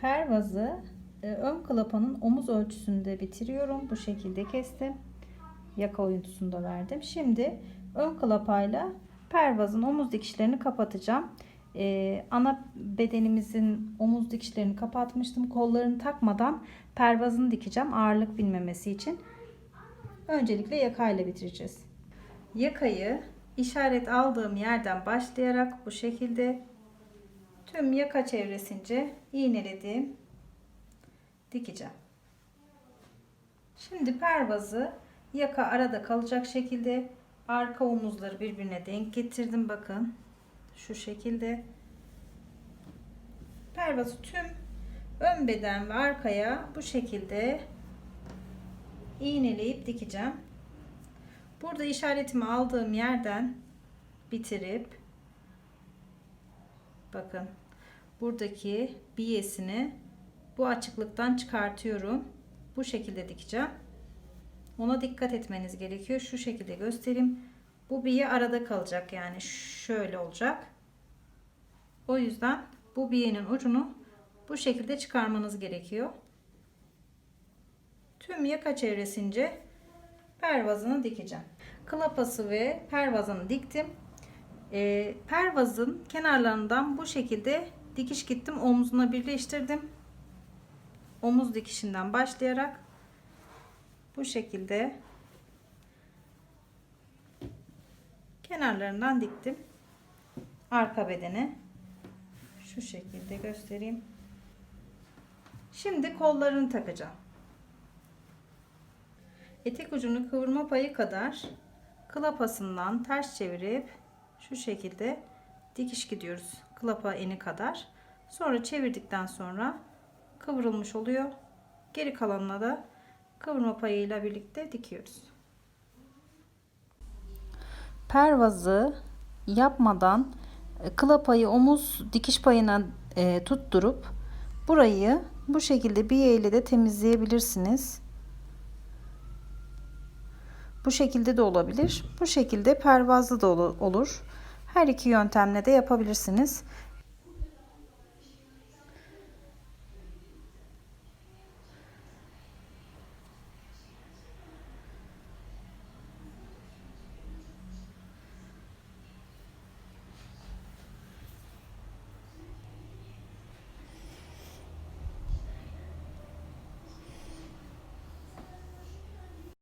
Pervazı e, ön klapanın omuz ölçüsünde bitiriyorum. Bu şekilde kestim. Yaka oyuntusunu da verdim. Şimdi ön klapayla pervazın omuz dikişlerini kapatacağım. Ee, ana bedenimizin omuz dikişlerini kapatmıştım. Kollarını takmadan pervazını dikeceğim ağırlık binmemesi için. Öncelikle yakayla bitireceğiz. Yakayı işaret aldığım yerden başlayarak bu şekilde tüm yaka çevresince iğneledim. Dikeceğim. Şimdi pervazı yaka arada kalacak şekilde arka omuzları birbirine denk getirdim bakın. Şu şekilde. Pervazı tüm ön beden ve arkaya bu şekilde iğneleyip dikeceğim. Burada işaretimi aldığım yerden bitirip bakın buradaki biyesini bu açıklıktan çıkartıyorum. Bu şekilde dikeceğim. Ona dikkat etmeniz gerekiyor. Şu şekilde göstereyim. Bu biye arada kalacak yani şöyle olacak. O yüzden bu biyenin ucunu bu şekilde çıkarmanız gerekiyor. Tüm yaka çevresince pervazını dikeceğim. Klapası ve pervazını diktim. Ee, pervazın kenarlarından bu şekilde dikiş gittim. Omzuna birleştirdim. Omuz dikişinden başlayarak bu şekilde kenarlarından diktim. Arka bedeni şu şekilde göstereyim. Şimdi kollarını takacağım. Etek ucunu kıvırma payı kadar klapasından ters çevirip şu şekilde dikiş gidiyoruz. Klapa eni kadar. Sonra çevirdikten sonra kıvrılmış oluyor. Geri kalanına da kıvırma payıyla birlikte dikiyoruz. Pervazı yapmadan e, klapayı omuz dikiş payına e, tutturup burayı bu şekilde bir ile de temizleyebilirsiniz. Bu şekilde de olabilir. Bu şekilde pervazlı da olur. Her iki yöntemle de yapabilirsiniz.